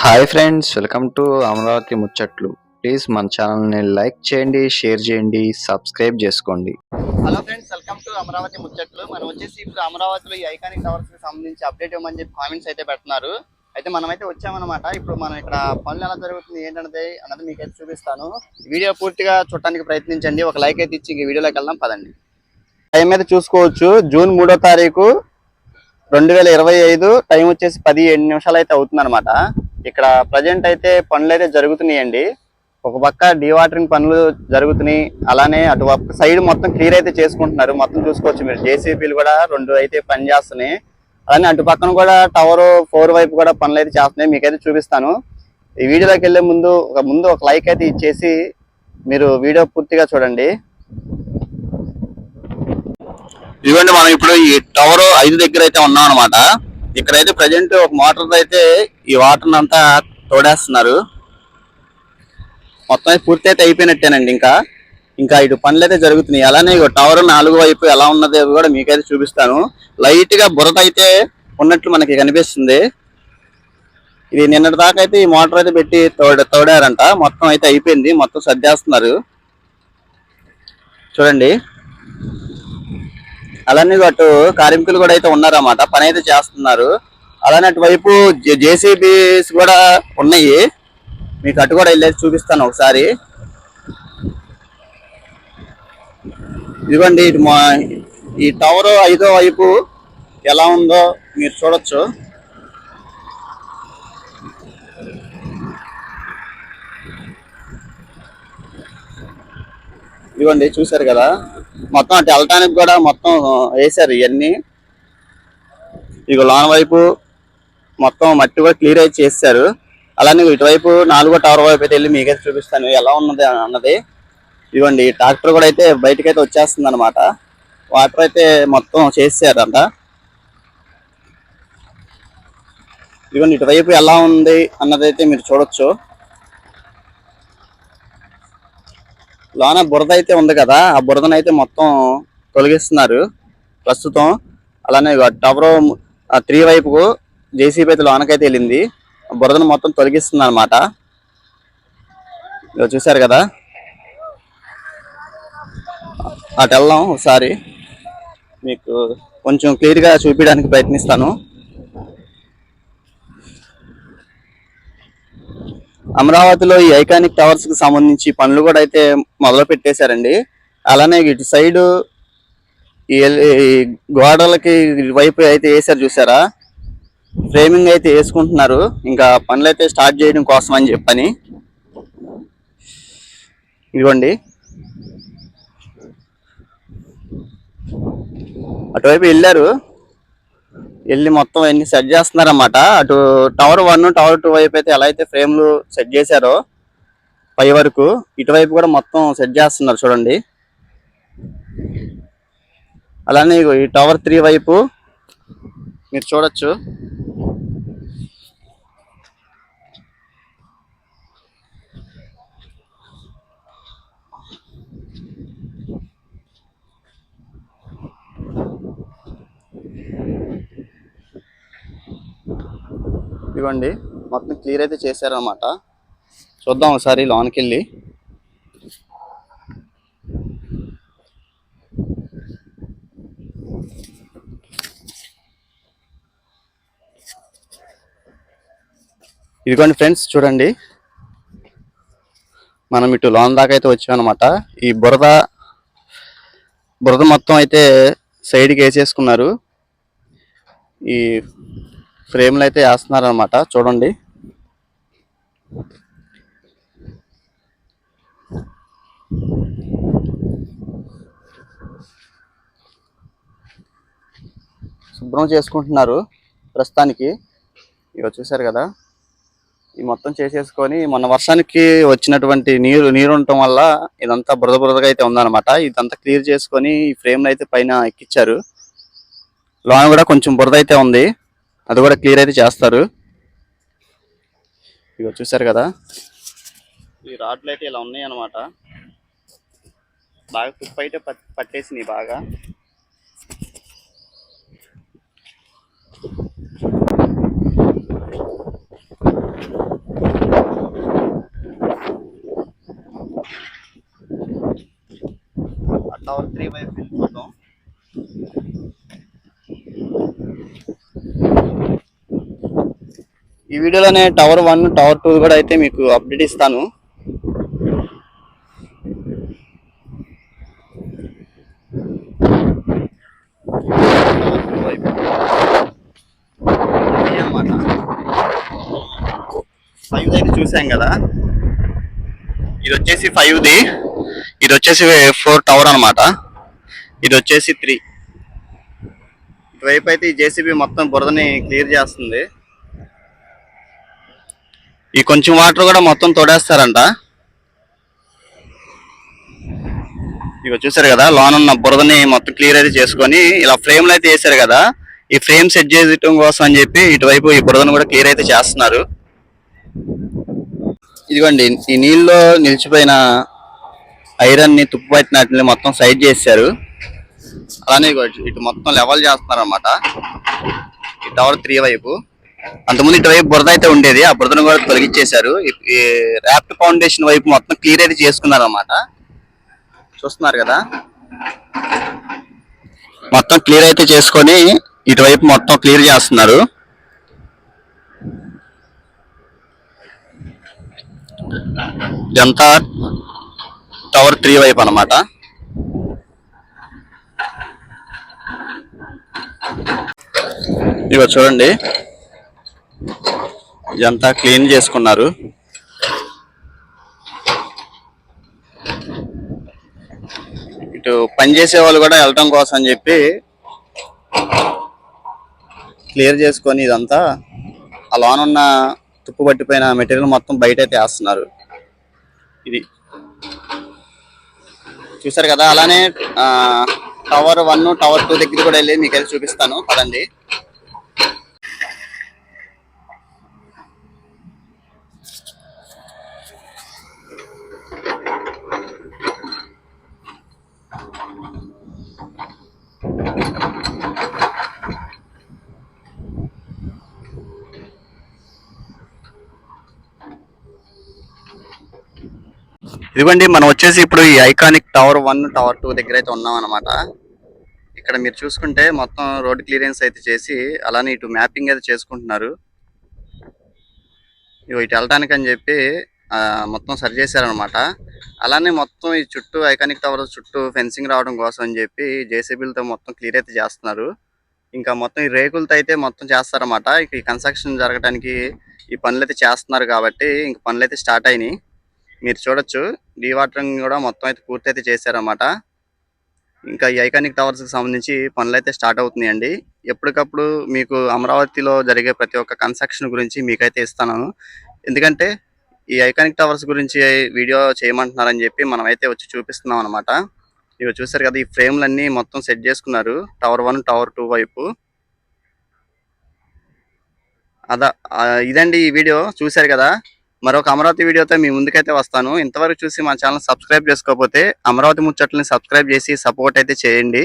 Hi friends welcome to Amaravati ముచ్చట్లు. Please మన ఛానల్ని లైక్ చేయండి షేర్ చేయండి సబ్స్క్రైబ్ చేసుకోండి. Hello friends welcome to Amaravati ముచ్చట్లు. మనం వచ్చేసి ఇప్పుడు అమరావతిలో ఈ ఐకానిక్ టవర్స్కి సంబంధించి అప్డేట్ ఇవ్వమని చెప్పి కామెంట్స్ అయితే పెడుతున్నారు. అయితే మనమైతే వచ్చామన్నమాట. ఇప్పుడు మనం ఇక్కడ పనులు ఎలా జరుగుతుంది ఏంటన్నది అన్నది మీకు అయితే చూపిస్తాను వీడియో పూర్తిగా చూడటానికి ప్రయత్నించండి. ఒక లైక్ అయితే ఇచ్చి ఈ వీడియోలోకి వెళ్దాం పదండి. టైం అయితే చూసుకోవచ్చు. జూన్ మూడో తారీఖు రెండు వేల ఇరవై ఐదు. టైం వచ్చేసి పది ఏడు నిమిషాలు అయితే అవుతుంది అనమాట ఇక్కడ ప్రజెంట్ అయితే పనులు అయితే జరుగుతున్నాయండి. ఒక పక్క డీవాటరింగ్ పనులు జరుగుతున్నాయి. అలానే అటు సైడ్ మొత్తం క్లియర్ అయితే చేసుకుంటున్నారు. మొత్తం చూసుకోవచ్చు మీరు. జేసీబీలు కూడా రెండు అయితే పని చేస్తున్నాయి. అలానే అటు పక్కన కూడా టవర్ ఫోర్ వైపు కూడా పనులు అయితే చేస్తున్నాయి. మీకైతే చూపిస్తాను. ఈ వీడియోలోకి వెళ్ళే ముందు ఒక ముందు ఒక లైక్ అయితే ఇచ్చేసి మీరు వీడియో పూర్తిగా చూడండి. ఇదిగోండి మనం ఇప్పుడు ఈ టవర్ ఐదు దగ్గర అయితే ఉన్నాం అనమాట ఇక్కడైతే ప్రజెంట్ ఒక మోటార్ అయితే ఈ వాటర్ అంతా తోడేస్తున్నారు. మొత్తం అయితే పూర్తి అయితే అయిపోయినట్టేనండి ఇంకా. ఇంకా ఇటు పనులు అయితే జరుగుతున్నాయి. అలానే టవర్ నాలుగు వైపు ఎలా ఉన్నది కూడా మీకైతే చూపిస్తాను. లైట్గా బురద అయితే ఉన్నట్లు మనకి కనిపిస్తుంది. ఇది నిన్నటి దాకా అయితే ఈ మోటార్ అయితే పెట్టి తోడ తోడారంట. మొత్తం అయితే అయిపోయింది. మొత్తం సర్దేస్తున్నారు. చూడండి. అలానే అటు కార్మికులు కూడా అయితే ఉన్నారన్నమాట. పని అయితే చేస్తున్నారు. అలానే అటువైపు జేసీబీస్ కూడా ఉన్నాయి. మీకు అటు కూడా వెళ్ళేసి చూపిస్తాను ఒకసారి. ఇదిగోండి ఇటు మా ఈ టవర్ ఐదో వైపు ఎలా ఉందో మీరు చూడొచ్చు. ఇదిగోండి చూశారు కదా? మొత్తం అటు వెళ్ళటానికి కూడా మొత్తం వేశారు ఇవన్నీ. ఇక లోన వైపు మొత్తం మట్టి కూడా క్లియర్ అయితే చేశారు అలానే ఇటువైపు నాలుగో టవర్ వైపు అయితే వెళ్ళి మీకైతే చూపిస్తాను. ఎలా ఉన్నది అన్నది. ఇదిగోండి ట్రాక్టర్ కూడా అయితే బయటకు అయితే వచ్చేస్తుంది అనమాట వాటర్ అయితే మొత్తం చేసారంట ఇదిగోండి ఇటువైపు ఎలా ఉంది అన్నది అయితే మీరు చూడొచ్చు. లోన బురద అయితే ఉంది కదా ఆ బురదనైతే మొత్తం తొలగిస్తున్నారు ప్రస్తుతం. అలానే టవర్ త్రీ వైపుకు జేసీబీ అయితే లోనకైతే వెళ్ళింది. ఆ బురదను మొత్తం తొలగిస్తుంది అనమాట చూసారు కదా? అటు వెళ్దాం ఒకసారి. మీకు కొంచెం క్లియర్గా చూపించడానికి ప్రయత్నిస్తాను. అమరావతిలో ఈ ఐకానిక్ టవర్స్కి సంబంధించి పనులు కూడా అయితే మొదలు పెట్టేశారండి. అలానే ఇటు సైడ్ ఈ గోడలకి వైపు అయితే వేసారు చూసారా? ఫ్రేమింగ్ అయితే వేసుకుంటున్నారు. ఇంకా పనులు అయితే స్టార్ట్ చేయడం కోసం అని చెప్పని. ఇదిగోండి. అటువైపు వెళ్ళారు. వెళ్ళి మొత్తం అన్ని సెట్ చేస్తున్నారన్నమాట. అటు టవర్ వన్ టవర్ టూ వైపు అయితే ఎలా అయితే ఫ్రేమ్లు సెట్ చేశారో పై వరకు ఇటువైపు కూడా మొత్తం సెట్ చేస్తున్నారు చూడండి. అలానే ఈ టవర్ త్రీ వైపు మీరు చూడొచ్చు. ఇదిగోండి మొత్తం క్లియర్ అయితే చేశారనమాట చూద్దాం ఒకసారి లోనికి వెళ్ళి ఇదిగోండి ఫ్రెండ్స్ చూడండి. మనం ఇటు లోన్ దాకా అయితే వచ్చామన్నమాట. ఈ బురద బురద మొత్తం అయితే సైడ్కి వేసేసుకున్నారు. ఈ ఫ్రేమ్లు అయితే వేస్తున్నారు అనమాట చూడండి. శుభ్రం చేసుకుంటున్నారు ప్రస్తుతానికి. ఇవి చూశారు కదా. ఈ మొత్తం చేసేసుకొని మొన్న వర్షానికి వచ్చినటువంటి నీరు నీరు ఉండటం వల్ల ఇదంతా బురద బురదగా అయితే ఉందన్నమాట. ఇదంతా క్లియర్ చేసుకొని ఈ ఫ్రేమ్లు అయితే పైన ఎక్కిచ్చారు. లోన కూడా కొంచెం బురద అయితే ఉంది. అది కూడా క్లియర్ అయితే చేస్తారు. ఇక చూసారు కదా? ఈ రాడ్లు అయితే ఇలా ఉన్నాయి అనమాట బాగా కుప్ప అయితే పట్టేసినాయి బాగా. అట్లా త్రీ వైపు ఈ వీడియోలోనే టవర్ వన్ టవర్ టూ కూడా అయితే మీకు అప్డేట్ ఇస్తాను. ఫైవ్ అయితే చూసాం కదా. ఇది వచ్చేసి ఫైవ్ ది. ఇది వచ్చేసి ఫోర్ టవర్ అన్నమాట. ఇది వచ్చేసి త్రీ ఇటువైపు అయితే ఈ జేసీబీ మొత్తం బురదని క్లియర్ చేస్తుంది. ఈ కొంచెం వాటర్ కూడా మొత్తం తోడేస్తారంట. ఇక చూసారు కదా లోన్ ఉన్న బురదని మొత్తం క్లియర్ అయితే చేసుకొని ఇలా ఫ్రేమ్లు అయితే వేసారు కదా ఈ ఫ్రేమ్ సెట్ చేయడం కోసం అని చెప్పి ఇటువైపు ఈ బురదను కూడా క్లియర్ అయితే చేస్తున్నారు. ఇదిగోండి ఈ నీళ్ళలో నిలిచిపోయిన ఐరన్ని తుప్పు పట్టిన మొత్తం సైడ్ చేశారు. అలానే ఇటు- ఇటు మొత్తం లెవెల్ చేస్తున్నారు అనమాట ఈ టవర్ త్రీ వైపు. అంతకుముందు ఇటువైపు బురద అయితే ఉండేది ఆ బురదను కూడా తొలగించేశారు. ర్యాప్ట్ ఫౌండేషన్ వైపు మొత్తం క్లియర్ అయితే చేసుకున్నారు అనమాట చూస్తున్నారు కదా? మొత్తం క్లియర్ అయితే చేసుకొని ఇటువైపు మొత్తం క్లియర్ చేస్తున్నారు. ఇదంతా టవర్ త్రీ వైపు అన్నమాట. ఇవ చూడండి. ఇదంతా క్లీన్ చేసుకున్నారు. ఇటు పని చేసే వాళ్ళు కూడా వెళ్ళడం కోసం అని చెప్పి క్లియర్ చేసుకొని ఇదంతా ఆ లోనున్న ఉన్న తుప్పు పట్టిపోయిన మెటీరియల్ మొత్తం బయట అయితే వేస్తున్నారు. ఇది చూసారు కదా అలానే టవర్ వన్ టవర్ టూ దగ్గర కూడా వెళ్ళి మీకు వెళ్ళి చూపిస్తాను. పదండి. ఇదిగోండి మనం వచ్చేసి ఇప్పుడు ఈ iconic tower one tower two దగ్గర అయితే ఉన్నాం అనమాట ఇక్కడ మీరు చూసుకుంటే మొత్తం రోడ్ క్లియరెన్స్ అయితే చేసి అలానే ఇటు మ్యాపింగ్ అయితే చేసుకుంటున్నారు. ఇవి ఇటు వెళ్ళటానికి అని చెప్పి మొత్తం సరి చేశారనమాట అలానే మొత్తం ఈ చుట్టూ ఐకానిక్ టవర్ చుట్టూ ఫెన్సింగ్ రావడం కోసం అని చెప్పి జేసీబీలతో మొత్తం క్లియర్ అయితే చేస్తున్నారు. ఇంకా మొత్తం ఈ రేకులతో అయితే మొత్తం చేస్తారన్నమాట. ఇక ఈ కన్స్ట్రక్షన్ జరగడానికి ఈ పనులు అయితే చేస్తున్నారు కాబట్టి ఇంక పనులు అయితే స్టార్ట్ అయినాయి. మీరు చూడొచ్చు. డీవాటరింగ్ కూడా మొత్తం అయితే పూర్తి అయితే చేశారన్నమాట. ఇంకా ఈ ఐకానిక్ టవర్స్కి సంబంధించి పనులు అయితే స్టార్ట్ అవుతున్నాయండి. ఎప్పటికప్పుడు మీకు అమరావతిలో జరిగే ప్రతి ఒక్క కన్స్ట్రక్షన్ గురించి మీకైతే ఇస్తాను. ఎందుకంటే ఈ ఐకానిక్ టవర్స్ గురించి వీడియో చేయమంటున్నారని చెప్పి మనం అయితే వచ్చి చూపిస్తున్నాం అనమాట ఇవి చూసారు కదా ఈ ఫ్రేమ్లన్నీ మొత్తం సెట్ చేసుకున్నారు. టవర్ వన్ టవర్ టూ వైపు. అదా ఇదండి ఈ వీడియో. చూశారు కదా మరొక అమరావతి వీడియోతో మీ ముందుకైతే వస్తాను. ఇంతవరకు చూసి మా ఛానల్ సబ్స్క్రైబ్ చేసుకోకపోతే అమరావతి ముచ్చట్లని సబ్స్క్రైబ్ చేసి సపోర్ట్ అయితే చేయండి.